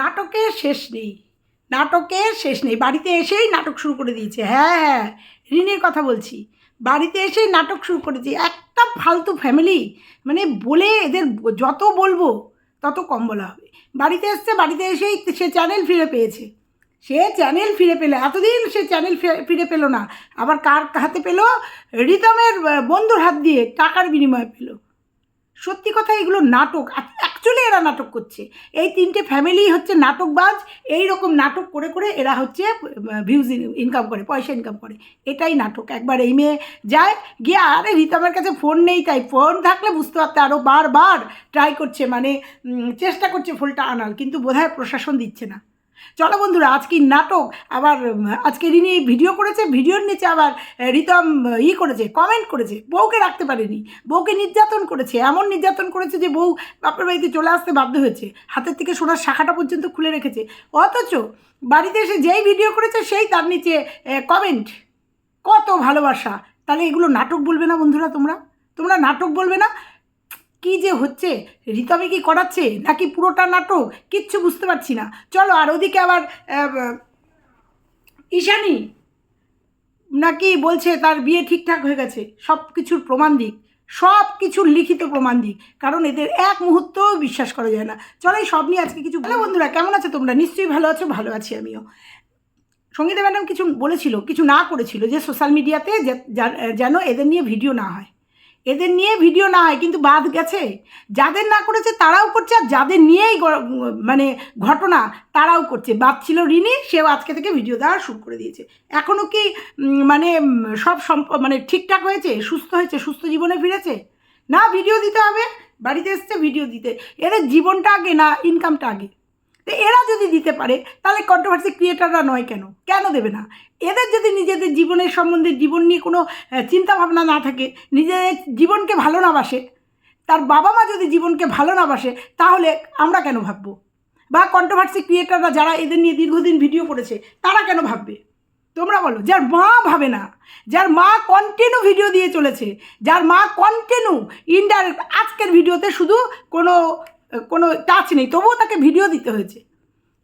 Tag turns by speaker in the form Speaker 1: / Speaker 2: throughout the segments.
Speaker 1: নাটকের শেষ নেই। নাটকের শেষ নেই। বাড়িতে এসেই নাটক শুরু করে দিয়েছে। হ্যাঁ হ্যাঁ ঋণের কথা বলছি। বাড়িতে এসেই নাটক শুরু করেছে একটা ফালতু ফ্যামিলি মানে বলে এদের যত বলব, তত কম বলা হবে। বাড়িতে এসছে, বাড়িতে এসেই সে চ্যানেল ফিরে পেয়েছে। সে চ্যানেল ফিরে পেল, এতদিন সে চ্যানেল ফিরে পেল না। আবার কার হাতে পেল? রিতমের বন্ধুর হাত দিয়ে টাকার বিনিময়ে পেল। সত্যি কথা, এগুলো নাটক। অ্যাকচুয়ালি এরা নাটক করছে। এই তিনটে ফ্যামিলি হচ্ছে নাটকবাজ, এই রকম নাটক করে করে এরা হচ্ছে ভিউজ ইনকাম করে, পয়সা ইনকাম করে। এটাই নাটক। একবার এই মেয়ে যায়, গিয়ে, আরে, রিতমের কাছে ফোন নেই তাই। ফোন থাকলে বুঝতে পারতে আরও বারবার ট্রাই করছে মানে চেষ্টা করছে ফোনটা আনার, কিন্তু বোধহয় প্রশাসন দিচ্ছে না। চলো বন্ধুরা, আজকে নাটক আবার আজকে রিনি ভিডিও করেছে ভিডিওর নিচে আবার রিতম ই করেছে কমেন্ট করেছে, বউকে রাখতে পারেনি, বউকে নির্যাতন করেছে, এমন নির্যাতন করেছে যে বউ বাপের বাড়িতে চলে আসতে বাধ্য হয়েছে, হাতের থেকে সোনার শাখাটা পর্যন্ত খুলে রেখেছে, অথচ বাড়িতে এসে যেই ভিডিও করেছে, সেই তার নিচে কমেন্ট কত ভালোবাসা, তাহলে এগুলো নাটক বলবে না বন্ধুরা তোমরা? তোমরা নাটক বলবে না কি যে হচ্ছে? ঋতমে কি করাচ্ছে? নাকি পুরোটা নাটক? কিচ্ছু বুঝতে পারছি না। চলো, আর ওদিকে আবার ঈশানী নাকি বলছে তার বিয়ে ঠিকঠাক হয়ে গেছে। সব কিছুর প্রমাণ দিক। সব কিছুর লিখিত প্রমাণ দিক। কারণ এদের এক মুহূর্তও বিশ্বাস করা যায় না। চলো সব নিয়ে আজকে কিছু ভালো বন্ধুরা, কেমন আছো তোমরা? নিশ্চয়ই ভালো আছো, ভালো আছি আমিও। সঙ্গীতা ম্যাডাম কিছু বলেছিল, কিছু না করেছিল যে সোশ্যাল মিডিয়াতে যেন এদের নিয়ে ভিডিও না হয়। এদের নিয়ে ভিডিও না হয়, কিন্তু বাদ গেছে। যাদের না করেছে, তারাও করছে, আর যাদের নিয়েই মানে ঘটনা, তারাও করছে। বাদ ছিল রিনি, সেও আজকে থেকে ভিডিও দেওয়া শুরু করে দিয়েছে। এখনও কি মানে সব সম্প মানে ঠিকঠাক হয়েছে? সুস্থ হয়েছে? সুস্থ জীবনে ফিরেছে? না, ভিডিও দিতে হবে। বাড়িতে এসছে, ভিডিও দিতে। এদের জীবনটা আগে, না ইনকামটা আগে? তো এরা যদি দিতে পারে, তাহলে কন্ট্রোভার্সি ক্রিয়েটাররা নয় কেন? কেন দেবে না? এদের যদি নিজেদের জীবনের সম্বন্ধে জীবন নিয়ে কোনো আহ, চিন্তা ভাবনা না থাকে নিজেদের জীবনকে ভালো না বাসে তার বাবা মা যদি জীবনকে ভালো না বাসে তাহলে আমরা কেন ভাববো? বা কন্ট্রোভার্সি ক্রিয়েটাররা যারা এদের নিয়ে দীর্ঘদিন ভিডিও করেছে তারা কেন ভাববে? তোমরা বলো যার মা ভাবে না যার মা কন্টিনিউ ভিডিও দিয়ে চলেছে যার মা কন্টিনিউ ইনডাইরেক্ট আজকের ভিডিওতে শুধু কোনো কোনো টাচ নেই তবুও তাকে ভিডিও দিতে হয়েছে।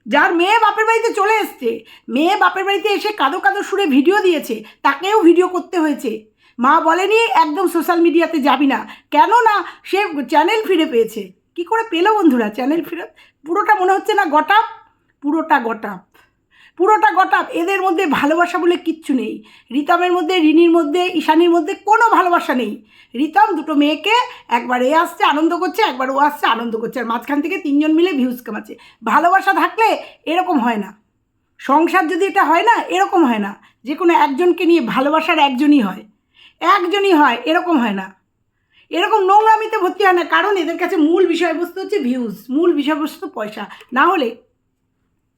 Speaker 1: যার মেয়ে বাপের বাড়িতে চলে এসছে। মেয়ে বাপের বাড়িতে এসে কাদো কাদো সুরে ভিডিও দিয়েছে। তাকেও ভিডিও করতে হয়েছে। মা বলেনি, একদম সোশ্যাল মিডিয়াতে যাবি না। কেন না সে চ্যানেল ফিরে পেয়েছে। কি করে পেল বন্ধুরা চ্যানেল ফিরে পুরোটা মনে হচ্ছে না গটাপ পুরোটা গটাপ পুরোটা গটাপ এদের মধ্যে ভালোবাসা বলে কিচ্ছু নেই। রিতমের মধ্যে, রিনির মধ্যে, ঈশানির মধ্যে কোনো ভালোবাসা নেই। রিতম দুটো মেয়েকে একবার এ আসছে, আনন্দ করছে, একবার ও আসছে, আনন্দ করছে। আর মাঝখান থেকে তিনজন মিলে ভিউজ কামাচ্ছে। ভালোবাসা থাকলে এরকম হয় না। সংসার যদি এটা হয় না, এরকম হয় না। যে কোনো একজনকে নিয়ে ভালোবাসার একজনই হয়। একজনই হয়, এরকম হয় না। এরকম নোংরামিতে ভর্তি হয় না। কারণ এদের কাছে মূল বিষয়বস্তু হচ্ছে ভিউজ, মূল বিষয়বস্তু পয়সা। না হলে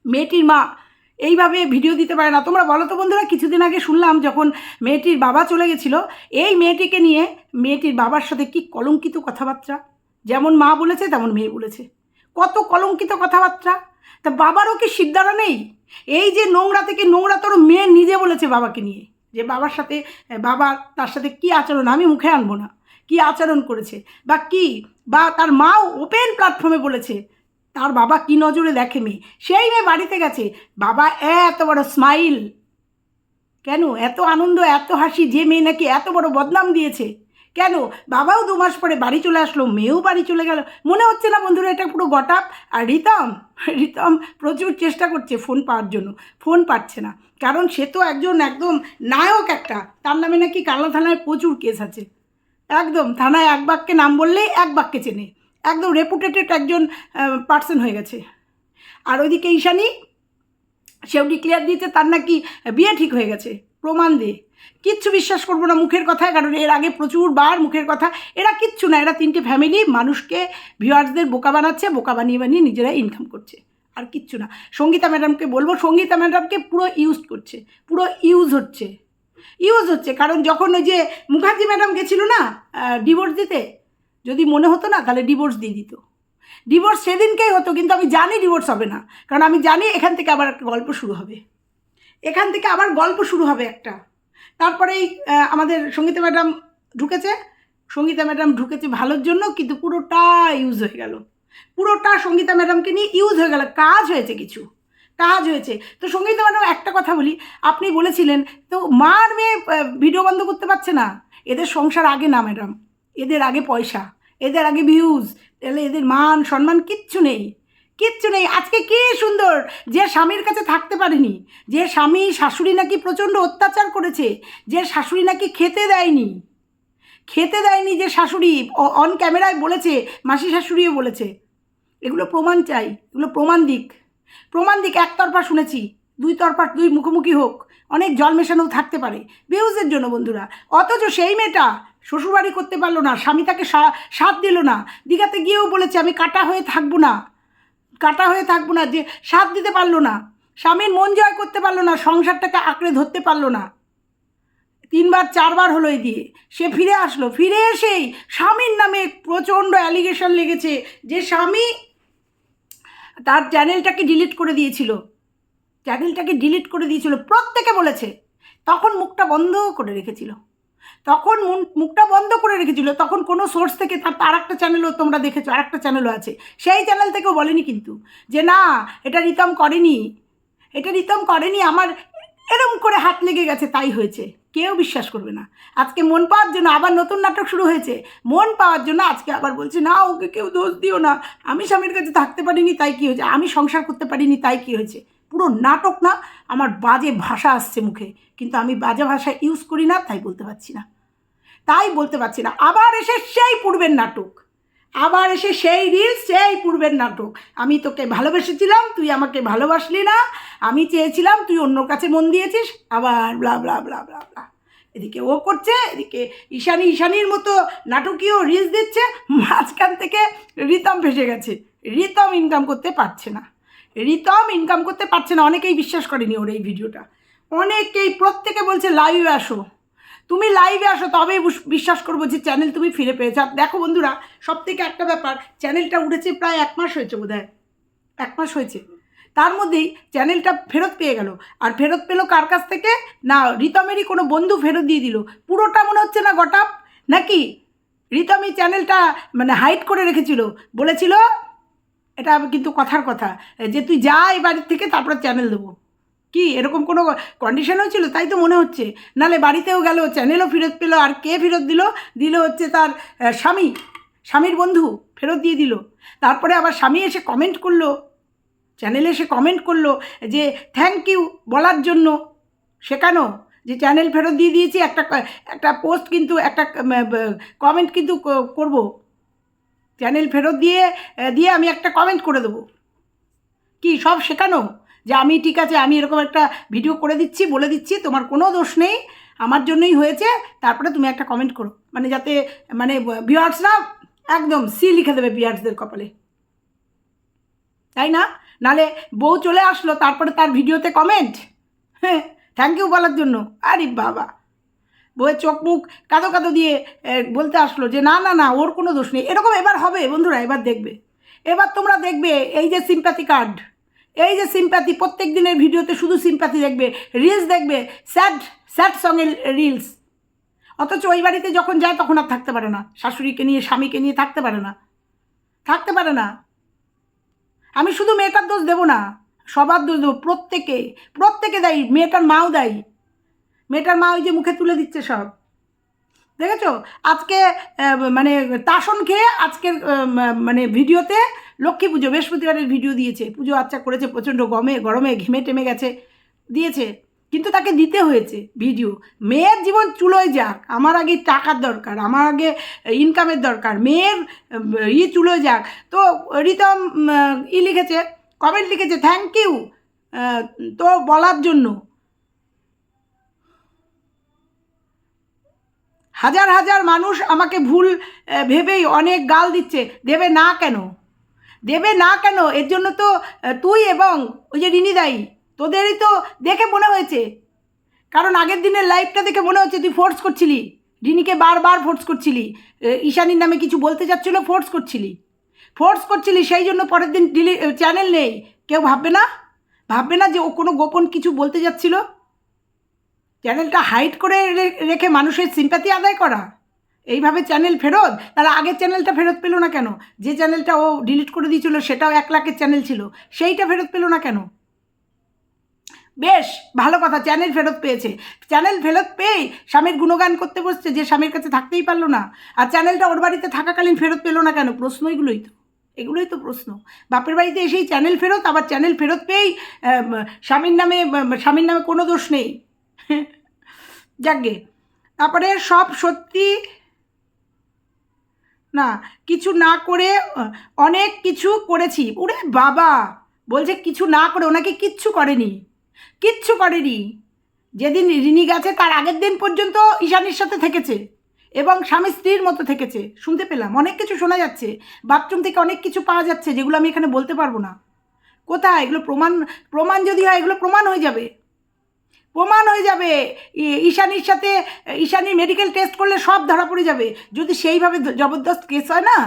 Speaker 1: মেয়েটির মা এইভাবে ভিডিও দিতে পারে না। তোমরা বলো তো বন্ধুরা, কিছুদিন আগে শুনলাম যখন মেয়েটির বাবা চলে গেছিল, এই মেয়েটিকে নিয়ে মেয়েটির বাবার সাথে কি কলঙ্কিত কথাবার্তা? যেমন মা বলেছে, তেমন মেয়ে বলেছে। কত কলঙ্কিত কথাবার্তা? তা বাবারও কি সিদ্ধারা নেই? এই যে নোংরা থেকে নোংরা তোর মেয়ে নিজে বলেছে বাবাকে নিয়ে, যে বাবার সাথে, বাবা তার সাথে কি আচরণ, আমি মুখে আনব না। কি আচরণ করেছে? বা কি? বা তার মাও ওপেন প্ল্যাটফর্মে বলেছে তার বাবা কি নজরে দেখে মেয়ে সেই মেয়ে বাড়িতে গেছে। বাবা এত বড় স্মাইল কেন? এত আনন্দ, এত হাসি, যে মেয়ে নাকি এত বড় বদনাম দিয়েছে। কেন? বাবাও দু মাস পরে বাড়ি চলে আসলো, মেয়েও বাড়ি চলে গেল। মনে হচ্ছে না বন্ধুরা, এটা পুরো গটাপ। আর রিতম রিতম প্রচুর চেষ্টা করছে ফোন পাওয়ার জন্য। ফোন পাচ্ছে না। কারণ সে তো একজন একদম নায়ক একটা। তার নামে নাকি কালনা থানায় প্রচুর কেস আছে। একদম, থানায় এক বাক্যে নাম বললেই এক বাক্যে চেনে। একদম রেপুটেটেড একজন পার্সন হয়ে গেছে। আর ওইদিকে ঈশানী, সেও ডিক্লেয়ার দিয়েছে তার নাকি বিয়ে ঠিক হয়ে গেছে, প্রমাণ দিয়ে কিচ্ছু বিশ্বাস করব না মুখের কথায়, কারণ এর আগে প্রচুর বার মুখের কথা। এরা কিচ্ছু না, এরা তিনটে ফ্যামিলি মানুষকে ভিউয়ার্সদের বোকা বানাচ্ছে, বোকা বানিয়ে বানিয়ে নিজেরা ইনকাম করছে। আর কিচ্ছু না। সঙ্গীতা ম্যাডামকে বলব, সঙ্গীতা ম্যাডামকে পুরো ইউজ করছে, পুরো ইউজ হচ্ছে। ইউজ হচ্ছে, কারণ যখন ওই যে মুখার্জি ম্যাডাম গেছিল না ডিভোর্স দিতে যদি মনে হতো না, তাহলে ডিভোর্স দিয়ে দিত। ডিভোর্স সেদিনকেই হতো, কিন্তু আমি জানি ডিভোর্স হবে না। কারণ আমি জানি এখান থেকে আবার একটা গল্প শুরু হবে। এখান থেকে আবার গল্প শুরু হবে একটা। তারপরেই আমাদের সঙ্গীতা ম্যাডাম ঢুকেছে। সঙ্গীতা ম্যাডাম ঢুকেছে ভালোর জন্য, কিন্তু পুরোটা ইউজ হয়ে গেল। পুরোটা সঙ্গীতা ম্যাডামকে নিয়ে ইউজ হয়ে গেল। কাজ হয়েছে কিছু। কাজ হয়েছে। তো সঙ্গীতা ম্যাডাম একটা কথা বলি। আপনি বলেছিলেন, তো মার মেয়ে ভিডিও বন্ধ করতে পারছে না? এদের সংসার আগে না, ম্যাডাম। এদের আগে পয়সা, এদের আগে ভিউজ তাহলে এদের মান, সম্মান কিচ্ছু নেই কিচ্ছু নেই। আজকে কি সুন্দর? যে স্বামীর কাছে থাকতে পারেনি, যে স্বামী শাশুড়ি নাকি প্রচণ্ড অত্যাচার করেছে, যে শাশুড়ি নাকি খেতে দেয়নি খেতে দেয়নি যে শাশুড়ি অন ক্যামেরায় বলেছে, মাসি শাশুড়িও বলেছে। এগুলো প্রমাণ চাই, এগুলো প্রমাণ দিক। প্রমাণ দিক, একতরফা শুনেছি দুই তরফা দুই মুখোমুখি হোক, অনেক জল মেশানো থাকতে পারে ভিউজের জন্য বন্ধুরা। অথচ সেই মেয়েটা শ্বশুরবাড়ি করতে পারল না, স্বামী তাকে সাথ দিল না। দীঘাতে গিয়েও বলেছে, আমি কাটা হয়ে থাকব না, কাটা হয়ে থাকব না, যে, সাথ দিতে পারল না। স্বামীর মন জয় করতে পারল না, সংসারটাকে আঁকড়ে ধরতে পারল না। তিনবার, চারবার হলো এই দিয়ে। সে ফিরে আসলো। ফিরে এসেই স্বামীর নামে প্রচণ্ড অ্যালিগেশন লেগেছে যে স্বামী তার চ্যানেলটাকে ডিলিট করে দিয়েছিল। চ্যানেলটাকে ডিলিট করে দিয়েছিল। প্রত্যেকে বলেছে। তখন মুখটা বন্ধ করে রেখেছিল। তখন মুখটা বন্ধ করে রেখেছিল। তখন কোনো সোর্স থেকে তার আর একটা চ্যানেলও তোমরা দেখেছ, আর একটা চ্যানেলও আছে। সেই চ্যানেল থেকেও বলেনি কিন্তু যে, না, এটা রিতম করেনি। এটা রিতম করেনি, আমার এরম করে হাত লেগে গেছে, তাই হয়েছে। কেউ বিশ্বাস করবে না। আজকে মন পাওয়ার জন্য আবার নতুন নাটক শুরু হয়েছে। মন পাওয়ার জন্য আজকে আবার বলছে, না, ওকে কেউ দোষ দিও না। আমি স্বামীর কাছে থাকতে পারিনি, তাই কী হয়েছে? আমি সংসার করতে পারিনি, তাই কী হয়েছে? পুরো নাটক না, আমার বাজে ভাষা আসছে মুখে। কিন্তু আমি বাজে ভাষা ইউজ করি না, তাই বলতে পারছি না। তাই বলতে পারছি না। আবার এসে সেই পূর্বের নাটক। আবার এসে সেই রিলস সেই পূর্বের নাটক। আমি তোকে ভালোবেসেছিলাম, তুই আমাকে ভালোবাসলি না। আমি চেয়েছিলাম, তুই অন্য কাছে মন দিয়েছিস। আবার blah blah blah blah blah এদিকে ও করছে, এদিকে ঈশানী ঈশানীর মতো নাটকীয় রিলস দিচ্ছে। মাঝখান থেকে রিতম ফেসে গেছে। রিতম ইনকাম করতে পারছে না। রিতম ইনকাম করতে পারছে না, অনেকেই বিশ্বাস করেনি ওর এই ভিডিওটা। অনেকেই, প্রত্যেকে বলছে লাইভে আসো। তুমি লাইভে আসো, তবেই বিশ্বাস করব যে চ্যানেল তুমি ফিরে পেয়েছ। আর দেখো বন্ধুরা সব থেকে একটা ব্যাপার চ্যানেলটা উঠেছে প্রায় এক মাস হয়েছে বোধ এক মাস হয়েছে। তার মধ্যেই চ্যানেলটা ফেরত পেয়ে গেল। আর ফেরত পেল কার কাছ থেকে? না, রিতমেরই কোনো বন্ধু ফেরত দিয়ে দিল। পুরোটা মনে হচ্ছে না গটাপ নাকি? রিতমই চ্যানেলটা মানে হাইড করে রেখেছিল। বলেছিল এটা কিন্তু কথার কথা। যে তুই যা এই বাড়ির থেকে তারপর চ্যানেল দেবো। কি? এরকম কোনো কন্ডিশন ছিল? তাই তো মনে হচ্ছে। নালে বাড়িতেও গেল চ্যানেলও ফেরত পেল, আর কে ফেরত দিল? দিল হচ্ছে তার স্বামী। স্বামীর বন্ধু ফেরত দিয়ে দিল। তারপরে আবার স্বামী এসে কমেন্ট করল। চ্যানেলে এসে কমেন্ট করল যে থ্যাংক ইউ বলার জন্য। শেখানো যে চ্যানেল ফেরত দিয়ে দিয়েছি, একটা একটা পোস্ট কিন্তু, একটা কমেন্ট কিন্তু করব। চ্যানেল ফেরত দিয়ে দিয়ে আমি একটা কমেন্ট করে দেবো। কি, সব শেখানো? যে আমি ঠিক আছে, আমি এরকম একটা ভিডিও করে দিচ্ছি, বলে দিচ্ছি, তোমার কোনো দোষ নেই, আমার জন্যই হয়েছে, তারপরে তুমি একটা কমেন্ট করো। মানে যাতে মানে ভিউয়ার্সরা একদম সি লিখে দেবে ভিউয়ার্সদের কপালে। তাই না? নালে বউ চলে আসলো, তারপরে তার ভিডিওতে কমেন্ট হ্যাঁ থ্যাংক ইউ বলার জন্য। আরে বাবা। বউয়ের চোখ মুখ কাঁদো কাঁদো দিয়ে বলতে আসলো যে, না না না, ওর কোনো দোষ নেই। এরকম এবার হবে বন্ধুরা, এবার দেখবে। এবার তোমরা দেখবে এই যে সিম্প্যাথি কার্ড এই যে সিম্প্যাথি প্রত্যেক দিনের ভিডিওতে শুধু সিম্প্যাথি দেখবে রিলস দেখবে স্যাড স্যাড সঙের রিলস অথচ ওই বাড়িতে যখন যায় তখন আর থাকতে পারে না। শাশুড়িকে নিয়ে, স্বামীকে নিয়ে থাকতে পারে না। থাকতে পারে না। আমি শুধু মেয়েটার দোষ দেবো না, সবার দোষ দেবো প্রত্যেকে। প্রত্যেকে দায়ী, মেয়েটার মাও দায়ী। মেয়েটার মা ওই যে মুখে তুলে দিচ্ছে সব। দেখেছ? আজকে মানে তাসন খেয়ে আজকের মানে ভিডিওতে লক্ষ্মী পুজো, বৃহস্পতিবারের ভিডিও দিয়েছে। পুজো আচ্ছা করেছে, প্রচণ্ড গমে, গরমে ঘেমে টেমে গেছে, দিয়েছে। কিন্তু তাকে দিতে হয়েছে ভিডিও। মেয়ের জীবন চুলোয় যাক, আমার আগে টাকার দরকার, আমার আগে ইনকামের দরকার, মেয়ের ই চুলোয় যাক। তো রিতম ই লিখেছে কমেন্ট লিখেছে থ্যাংক ইউ তো বলার জন্য। হাজার হাজার মানুষ আমাকে ভুল ভেবেই অনেক গাল দিচ্ছে। দেবে না কেন? দেবে না কেন? এর জন্য তো তুই এবং ওই যে রিনি দায়ী তোদেরই তো দেখে মনে হয়েছে। কারণ আগের দিনের লাইভটা দেখে মনে হচ্ছে তুই ফোর্স করছিলি। রিনিকে বারবার ফোর্স করছিলি। ঈশানীর নামে কিছু বলতে যাচ্ছিল ফোর্স করছিলি। ফোর্স করছিলি, সেই জন্য পরের দিন ডিলি চ্যানেল নেই। কেউ ভাববে না? ভাববে না যে ও কোনো গোপন কিছু বলতে যাচ্ছিল? চ্যানেলটা হাইড করে রেখে মানুষের সিম্প্যাথি আদায় করা। এইভাবে চ্যানেল ফেরত, তাহলে আগের চ্যানেলটা ফেরত পেল না কেন? যে চ্যানেলটা ও ডিলিট করে দিয়েছিল, সেটাও এক লাখের চ্যানেল ছিল, সেইটা ফেরত পেল না কেন? বেশ, ভালো কথা, চ্যানেল ফেরত পেয়েছে। চ্যানেল ফেরত পেয়েই স্বামীর গুণগান করতে বসছে, যে স্বামীর কাছে থাকতেই পারল না। আর চ্যানেলটা ওর বাড়িতে থাকাকালীন ফেরত পেল না কেন? প্রশ্ন এগুলোই তো এগুলোই তো প্রশ্ন। বাপের বাড়িতে এসেই চ্যানেল ফেরত, আবার চ্যানেল ফেরত পেয়েই স্বামীর নামে স্বামীর নামে কোনো দোষ নেই। যাকগে। তারপরে সব সত্যি। না, কিছু না করে, অনেক কিছু করেছি। ওরে বাবা! বলছে কিছু না করে, ওনাকে কিচ্ছু করেনি। কিচ্ছু করেনি। যেদিন রিনি গেছে, তার আগের দিন পর্যন্ত ঈশানীর সাথে থেকেছে এবং স্বামী স্ত্রীর মতো থেকেছে। শুনতে পেলাম। অনেক কিছু শোনা যাচ্ছে। বাথরুম থেকে অনেক কিছু পাওয়া যাচ্ছে, যেগুলো আমি এখানে বলতে পারব না। কোথায়? এগুলো প্রমাণ প্রমাণ যদি হয়, এগুলো প্রমাণ হয়ে যাবে। প্রমাণ হয়ে যাবে। ঈশানীর সাথে ঈশানির মেডিকেল টেস্ট করলে সব ধরা পড়ে যাবে। যদি সেইভাবে জবরদস্ত কেস হয় না?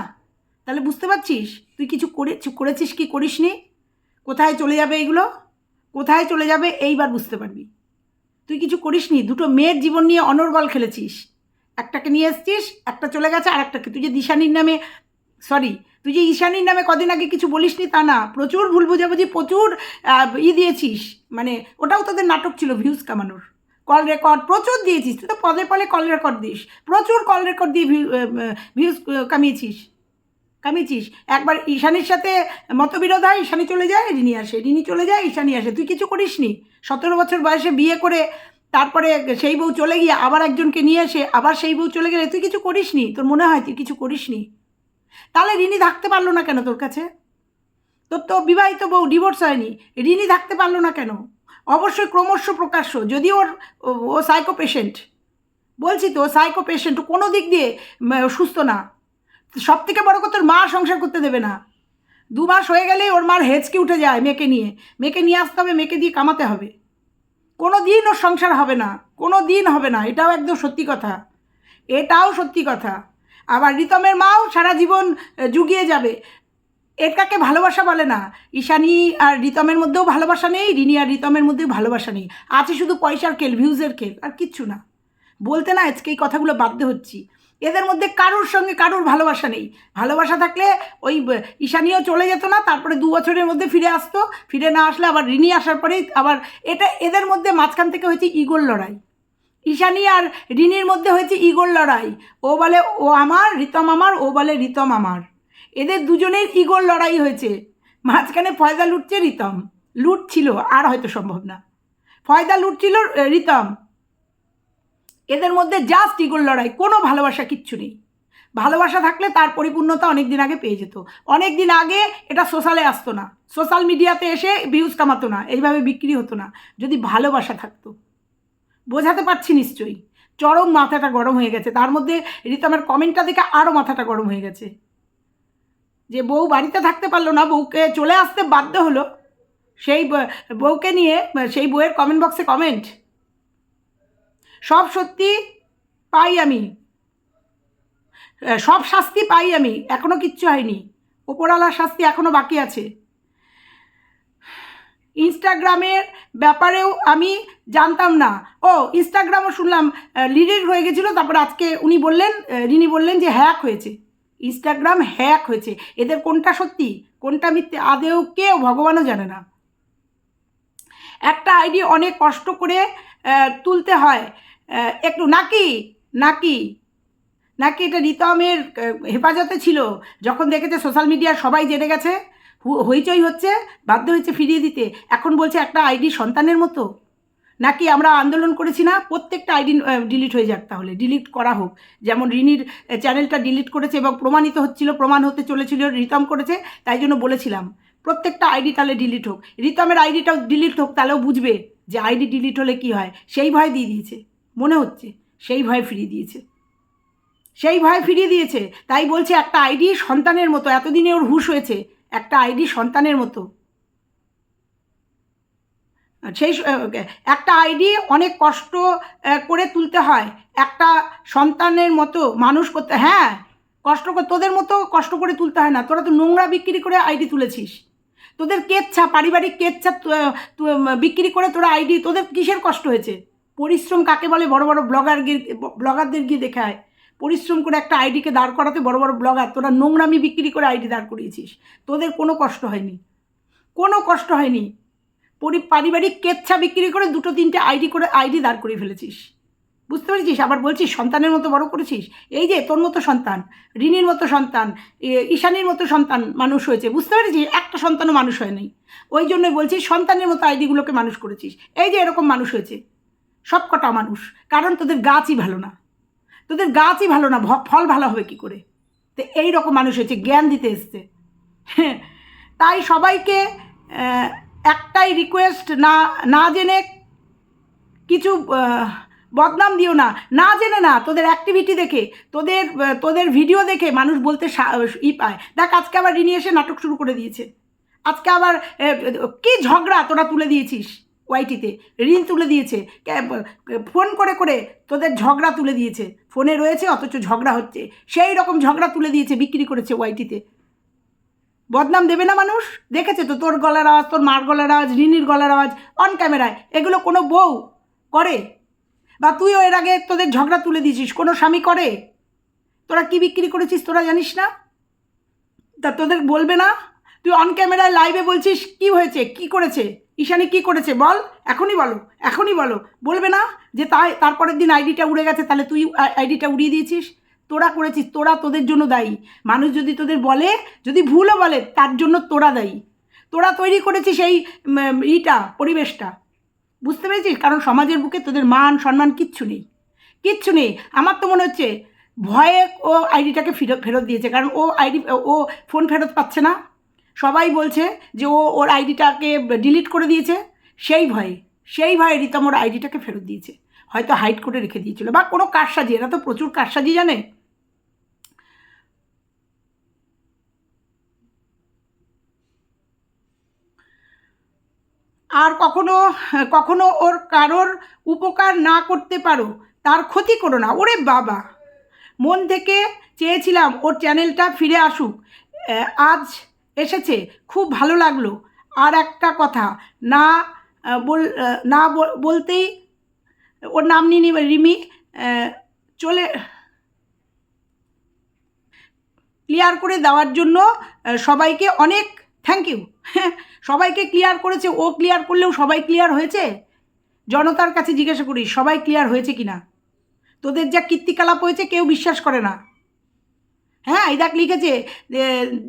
Speaker 1: তাহলে বুঝতে পারছিস? তুই কিছু করে করেছিস কি করিস নি কোথায় চলে যাবে এগুলো? কোথায় চলে যাবে? এইবার বুঝতে পারবি। তুই কিছু করিসনি? দুটো মেয়ের জীবন নিয়ে অনর্গল খেলেছিস। একটাকে নিয়ে এসছিস, একটা চলে গেছে আর একটাকে তুই যে দিশানির নামে সরি তুই যে ঈশানীর নামে কদিন আগে কিছু বলিসনি তা না, প্রচুর ভুল বুঝাবুঝি, প্রচুর ই দিয়েছিস। মানে ওটাও তোদের নাটক ছিল ভিউজ কামানোর। কল রেকর্ড প্রচুর দিয়েছিস, তুই তো পদে পদে কল রেকর্ড দিস। প্রচুর কল রেকর্ড দিয়ে ভিউজ কামিয়েছিস। কামিয়েছিস। একবার ঈশানীর সাথে মতবিরোধ হয়, ঈশানী চলে যায়, রিনি আসে, রিনি চলে যায়, ঈশানী আসে। তুই কিছু করিস নি সতেরো বছর বয়সে বিয়ে করে তারপরে সেই বউ চলে গিয়ে আবার একজনকে নিয়ে এসে আবার সেই বউ চলে গেলে তুই কিছু করিসনি? তোর মনে হয় তুই কিছু করিসনি? তাহলে ঋণী থাকতে পারল না কেন তোর কাছে? তোর তো বিবাহিত বউ ডিভোর্স হয়নি। ঋণী থাকতে পারল না কেন? অবশ্যই ক্রমশ প্রকাশ্য যদি ওর, ও- সাইকো পেশেন্ট বলছি তো সাইকো পেশেন্ট কোনো দিক দিয়ে সুস্থ না। সব থেকে বড় কথা তোর মা সংসার করতে দেবে না। দু মাস হয়ে গেলেই ওর মার হেঁচকে উঠে যায় মেয়েকে নিয়ে। মেয়েকে নিয়ে আসতে হবে, মেয়েকে দিয়ে কামাতে হবে। কোনো দিন ওর সংসার হবে না, কোনো দিন হবে না, এটাও একদম সত্যি কথা। এটাও সত্যি কথা। আবার রিতমের মাও সারা জীবন জুগিয়ে যাবে। এটাকে ভালোবাসা বলে না। ঈশানি আর রিতমের মধ্যেও ভালোবাসা নেই, রিনি আর রিতমের মধ্যেও ভালোবাসা নেই। আছে শুধু পয়সার খেল ভিউজের খেল, আর কিচ্ছু না। বলতে না, আজকে এই কথাগুলো বাধ্য হচ্ছি। এদের মধ্যে কারোর সঙ্গে কারোর ভালোবাসা নেই। ভালোবাসা থাকলে ওই ঈশানিও চলে যেত না, তারপরে দু বছরের মধ্যে ফিরে আসতো। ফিরে না আসলে আবার রিনি আসার পরেই আবার এটা এদের মধ্যে মাঝখান থেকে হয়েছে ইগোর লড়াই। ঈশানী আর রিনির মধ্যে হয়েছে ইগোর লড়াই। ও বলে, ও আমার, রিতম আমার, ও বলে, রিতম আমার। এদের দুজনের ইগোর লড়াই হয়েছে। মাঝখানে ফয়দা লুটছে রিতম। লুট ছিল, আর হয়তো সম্ভব না। ফয়দা লুটছিল রিতম। এদের মধ্যে জাস্ট ইগোর লড়াই, কোনো ভালোবাসা কিচ্ছু নেই। ভালোবাসা থাকলে তার পরিপূর্ণতা অনেক দিন আগে পেয়ে যেত। অনেক দিন আগে এটা সোশ্যালে আসতো না। সোশ্যাল মিডিয়াতে এসে ভিউজ কামাতো না, এইভাবে বিক্রি হতো না, যদি ভালোবাসা থাকতো। বোঝাতে পারছি নিশ্চয়ই। চরম মাথাটা গরম হয়ে গেছে। তার মধ্যে রিতমের কমেন্টটা দেখে আরও মাথাটা গরম হয়ে গেছে। যে বউ বাড়িতে থাকতে পারল না, বউকে চলে আসতে বাধ্য হলো। সেই বউকে নিয়ে সেই বউয়ের কমেন্ট বক্সে কমেন্ট সব সত্যি পাই আমি। সব শাস্তি পাই আমি। এখনও কিচ্ছু হয়নি। ওপরওয়ালার শাস্তি এখনও বাকি আছে। ইনস্টাগ্রামের ব্যাপারেও আমি জানতাম না। ও, ইনস্টাগ্রামও শুনলাম লিডেড হয়ে গেছিল, তারপর আজকে উনি বললেন রিনি বললেন যে হ্যাক হয়েছে। ইনস্টাগ্রাম হ্যাক হয়েছে। এদের কোনটা সত্যি, কোনটা মিথ্যে, আদেও কেউ, ভগবানও জানে না। একটা আইডি অনেক কষ্ট করে তুলতে হয়। একটু নাকি নাকি নাকি এটা রিতমের হেফাজতে ছিল। যখন দেখেছে সোশ্যাল মিডিয়ার সবাই জেনে গেছে হইচই হচ্ছে, বাধ্য হয়েছে ফিরিয়ে দিতে। এখন বলছে একটা আইডি সন্তানের মতো? নাকি আমরা আন্দোলন করেছি না? প্রত্যেকটা আইডি ডিলিট হয়ে যাক তাহলে ডিলিট করা হোক। যেমন রিনির চ্যানেলটা ডিলিট করেছে এবং প্রমাণিত হচ্ছিল, প্রমাণ হতে চলেছিল, রিতম করেছে, তাই জন্য বলেছিলাম। প্রত্যেকটা আইডি তাহলে ডিলিট হোক। রিতমের আইডিটাও ডিলিট হোক, তাহলেও বুঝবে যে আইডি ডিলিট হলে কি হয়। সেই ভয় দিয়ে দিয়েছে। মনে হচ্ছে, সেই ভয় ফিরিয়ে দিয়েছে। সেই ভয় ফিরিয়ে দিয়েছে। তাই বলছে একটা আইডি সন্তানের মতো। এতদিনে ওর হুশ হয়েছে। একটা আইডি সন্তানের মতো। সেই একটা আইডি অনেক কষ্ট করে তুলতে হয়। একটা সন্তানের মতো মানুষ করতে হ্যাঁ কষ্ট করে, তোদের মতো কষ্ট করে তুলতে হয় না। তোরা তো নোংরা বিক্রি করে আইডি তুলেছিস। তোদের কেচ্ছা, পারিবারিক কেচ্ছা বিক্রি করে তোরা আইডি, তোদের কিসের কষ্ট হয়েছে? পরিশ্রম কাকে বলে? বড় বড় ব্লগার ব্লগারদের গিয়ে দেখায় পরিশ্রম করে একটা আইডিকে দাঁড় করাতে বড় বড় ব্লগার, তোরা নোংরামি বিক্রি করে আইডি দাঁড় করিয়েছিস। তোদের কোনো কষ্ট হয়নি। কোনো কষ্ট হয়নি। পরি পারিবারিক কেচ্ছা বিক্রি করে দুটো তিনটে আইডি করে আইডি দাঁড় করিয়ে ফেলেছিস। বুঝতে পেরেছিস? আবার বলছিস, সন্তানের মতো বড় করেছিস? এই যে তোর মতো সন্তান, রিনির মতো সন্তান ঈশানীর মতো সন্তান মানুষ হয়েছে। বুঝতে পেরেছিস? একটা সন্তানও মানুষ হয়নি। ওই জন্যই বলছি, সন্তানের মতো আইডিগুলোকে মানুষ করেছিস। এই যে এরকম মানুষ হয়েছে। সব কটা মানুষ। কারণ তোদের গাছই ভালো না। তোদের গাছই ভালো না ফল ভালো হবে কি করে? তো এই রকম মানুষ হয়েছে, জ্ঞান দিতে এসছে। তাই সবাইকে একটাই রিকোয়েস্ট না না জেনে কিছু বদনাম দিও না। না জেনে না, তোদের অ্যাক্টিভিটি দেখে, তোদের তোদের ভিডিও দেখে মানুষ বলতে ই পায়। দেখ, আজকে আবার রিনি এসে নাটক শুরু করে দিয়েছে। আজকে আবার কি ঝগড়া তোরা তুলে দিয়েছিস? ওয়াইটিতে। ঋণ তুলে দিয়েছে। ফোন করে করে তোদের ঝগড়া তুলে দিয়েছে। ফোনে রয়েছে, অথচ ঝগড়া হচ্ছে। সেই রকম ঝগড়া তুলে দিয়েছে, বিক্রি করেছে ওয়াইটিতে। বদনাম দেবে না মানুষ? দেখেছে তো তোর গলার আওয়াজ, তোর মার গলার আওয়াজ, রিনির গলার আওয়াজ অন ক্যামেরায় এগুলো কোনো বউ করে? বা তুইও এর আগে তোদের ঝগড়া তুলে দিয়েছিস, কোনো স্বামী করে? তোরা কি বিক্রি করেছিস তোরা জানিস না? তা তোদের বলবে না? তুই অন ক্যামেরায় লাইভে বলছিস, কি হয়েছে? কি করেছে? ঈশানি কি করেছে বল? এখনই বলো এখনই বলো। বলবে না যে তাই, তারপরের দিন আইডিটা উড়ে গেছে, তাহলে তুই আইডিটা উড়িয়ে দিয়েছিস? তোরা করেছিস, তোরা তোদের জন্য দায়ী। মানুষ যদি তোদের বলে, যদি ভুলও বলে, তার জন্য তোরা দায়ী। তোরা তৈরি করেছিস এই ইটা, পরিবেশটা। বুঝতে পেরেছিস? কারণ সমাজের বুকে তোদের মান, সম্মান কিচ্ছু নেই। কিচ্ছু নেই। আমার তো মনে হচ্ছে, ভয়ে ও আইডিটাকে ফেরত ফেরত দিয়েছে। কারণ ও আইডি, ও ফোন ফেরত পাচ্ছে না। সবাই বলছে যে ও, ওর আইডিটাকে ডিলিট করে দিয়েছে। সেই ভয়ে সেই ভয়ে রিতম ওর আইডিটাকে ফেরত দিয়েছে। হয়তো হাইড করে রেখে দিয়েছিল বা কোনো কারসাজি, এরা তো প্রচুর কারসাজি জানে। আর কখনো কখনো ওর কারোর উপকার না করতে পারো, তার ক্ষতি করো না। ওরে বাবা! মন থেকে চেয়েছিলাম ওর চ্যানেলটা ফিরে আসুক। আজ এসেছে, খুব ভালো লাগল। আর একটা কথা, না বল না বল- বলতেই ওর নাম নিয়ে রিমি চলে ক্লিয়ার করে দেওয়ার জন্য সবাইকে অনেক থ্যাংক ইউ সবাইকে ক্লিয়ার করেছে, ও ক্লিয়ার করলেও সবাই ক্লিয়ার হয়েছে? জনতার কাছে জিজ্ঞাসা করি, সবাই ক্লিয়ার হয়েছে কি না তোদের যা কীর্তিকলাপ হয়েছে, কেউ বিশ্বাস করে না। হ্যাঁ এই দেখ লিখেছে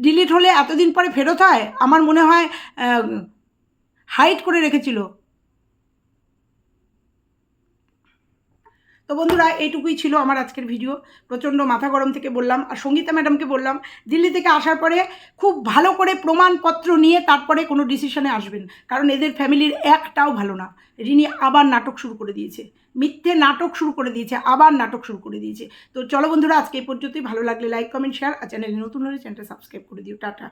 Speaker 1: ডিলিট হলে এতদিন পরে ফেরত হয়? আমার মনে হয় হাইট করে রেখেছিল। তো বন্ধুরা, এইটুকুই ছিল আমার আজকের ভিডিও প্রচণ্ড মাথা গরম থেকে বললাম, আর সঙ্গীতা ম্যাডামকে বললাম, দিল্লি থেকে আসার পরে খুব ভালো করে প্রমাণপত্র নিয়ে তারপরে কোনো ডিসিশনে আসবেন। কারণ এদের ফ্যামিলির একটাও ভালো না। রিনি আবার নাটক শুরু করে দিয়েছে। মিথ্যে নাটক শুরু করে দিয়েছে, আবার নাটক শুরু করে দিয়েছে। তো চলো বন্ধুরা, আজকে এই পর্যন্তই। ভালো লাগলে লাইক কমেন্ট শেয়ার আর চ্যানেলে নতুন হলে চ্যানেলটা সাবস্ক্রাইব করে দিও। টাটা।